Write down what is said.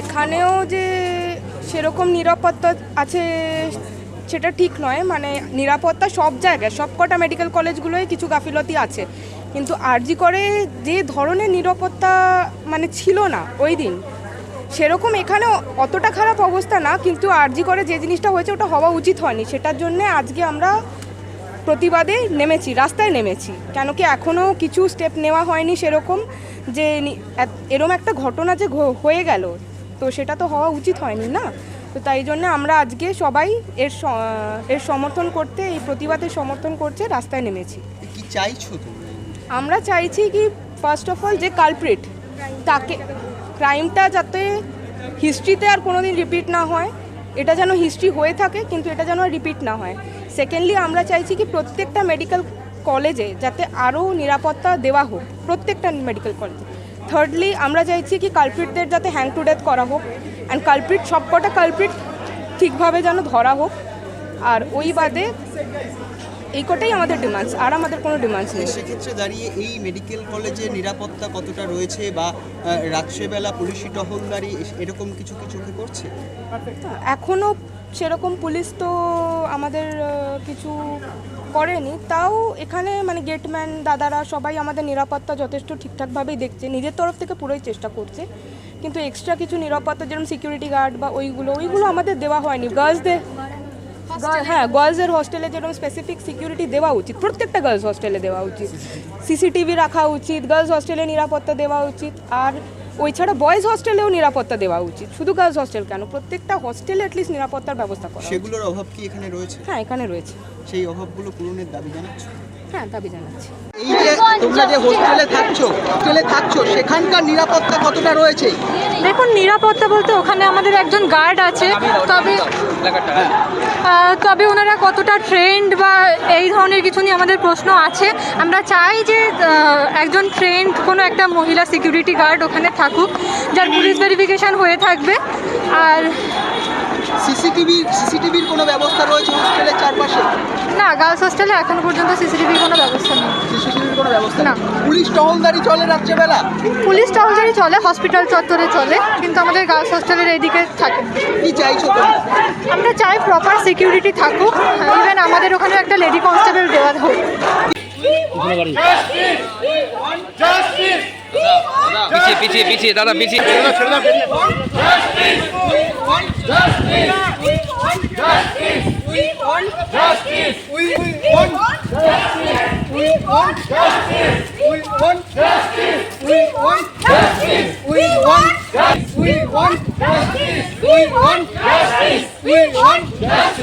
এখানেও যে সেরকম নিরাপত্তা আছে, সেটা ঠিক নয়। মানে নিরাপত্তা সব জায়গায়, সব কটা মেডিকেল কলেজগুলোয় কিছু গাফিলতি আছে। কিন্তু আরজি করে যে ধরনের নিরাপত্তা মানে ছিল না ওই দিন, সেরকম এখানে অতটা খারাপ অবস্থা না। কিন্তু আরজি করে যে জিনিসটা হয়েছে, ওটা হওয়া উচিত হয়নি। সেটার জন্য আজকে আমরা প্রতিবাদে নেমেছি রাস্তায় নেমেছি। কেন কি এখনও কিছু স্টেপ নেওয়া হয়নি সেরকম যে এরম একটা ঘটনা যে হয়ে গেল তো সেটা তো হওয়া উচিত হয়নি না? তো তাই জন্য আমরা আজকে সবাই এর এর সমর্থন করতে এই প্রতিবাদের সমর্থন করতে রাস্তায় নেমেছি। কি চাইছো আমরা চাইছি কি ফার্স্ট অফ অল যে কালপ্রিট তাকে ক্রাইমটা যাতে হিস্ট্রিতে আর কোনো দিন রিপিট না হয়। এটা যেন হিস্ট্রি হয়ে থাকে, কিন্তু এটা যেন রিপিট না হয়। সেকেন্ডলি আমরা চাইছি কি প্রত্যেকটা মেডিকেল কলেজে যাতে আরও নিরাপত্তা দেওয়া হোক, প্রত্যেকটা মেডিকেল কলেজে থার্ডলি আমরা চাইছি কি কালপ্রিটদের যাতে হ্যাং টু ডেথ করা হোক অ্যান্ড কালপ্রিট সবকটা কালপ্রিট ঠিকভাবে যেন ধরা হোক। আর ওই বাদে এই কটাই আমাদের ডিমান্ডস আর আমাদের কোনো ডিমান্ডস নেই। সেক্ষেত্রে দাঁড়িয়ে এই মেডিকেল কলেজে নিরাপত্তা কতটা রয়েছে বা রাত্রেবেলা পুলিশি টহলদারি এরকম কিছু কি চোখে পড়ছে? এখনও সেরকম পুলিশ তো আমাদের কিছু করেনি। তাও এখানে মানে গেটম্যান দাদারা সবাই আমাদের নিরাপত্তা যথেষ্ট ঠিকঠাকভাবেই দেখছে। নিজের তরফ থেকে পুরোই চেষ্টা করছে। কিন্তু এক্সট্রা কিছু নিরাপত্তা যেরকম সিকিউরিটি গার্ড বা ওইগুলো ওইগুলো আমাদের দেওয়া হয়নি। গার্লসদের হ্যাঁ গার্লসের হোস্টেলে যেরকম স্পেসিফিক সিকিউরিটি দেওয়া উচিত প্রত্যেকটা গার্লস হোস্টেলে দেওয়া উচিত। সিসিটিভি রাখা উচিত গার্লস হোস্টেলে নিরাপত্তা দেওয়া উচিত আর ওই ছাড়া বয়েজ হোস্টেলেও নিরাপত্তা দেওয়া উচিত। শুধু গার্লস হোস্টেল কেন প্রত্যেকটা হোস্টেলে অ্যাটলিস্ট নিরাপত্তার ব্যবস্থা করা সেগুলোর অভাব কি এখানে রয়েছে? হ্যাঁ এখানে রয়েছে। সেই অভাবগুলো পূরণের দাবি জানাচ্ছ? হ্যাঁ দাবি জানাচ্ছি। এই যে তোমরা যে হোস্টেলে থাকছো হোস্টেলে থাকছো সেখানকার নিরাপত্তা কতটা রয়েছে? দেখুন নিরাপত্তা বলতে ওখানে আমাদের একজন গার্ড আছে তবে তবে ওনারা কতটা ট্রেন্ড বা এই ধরনের কিছু নিয়ে আমাদের প্রশ্ন আছে। আমরা চাই যে একজন ট্রেন্ড কোনো একটা মহিলা সিকিউরিটি গার্ড ওখানে থাকুক যার পুলিশ ভেরিফিকেশন হয়ে থাকবে। আর সিসিটিভি সিসিটিভির কোনো ব্যবস্থা রয়েছে হোস্টেলের চারপাশে? না গার্লস হোস্টেলে এখনও পর্যন্ত সিসিটিভির কোনো ব্যবস্থা নেই। সিসিটিভির কোনো ব্যবস্থা না। পুলিশ টহলদারি চলে রাত্রেবেলা? পুলিশ টহলদারি চলে হসপিটাল চত্বরে চলে কিন্তু আমাদের গার্লস হোস্টেলের এইদিকে থাকে। কি চাইছো তোমরা আমরা চাই প্রপার সিকিউরিটি থাকুক ইভেন আমাদের ওখানে একটা লেডি কনস্টেবল দেওয়া হোক পিছিয়ে পিছিয়ে পিছিয়ে দাদা পিছিয়ে। Justice! Justice! We want justice! We want justice! We want justice! We want justice! We want justice! We want justice! We want justice! We want justice! We want justice!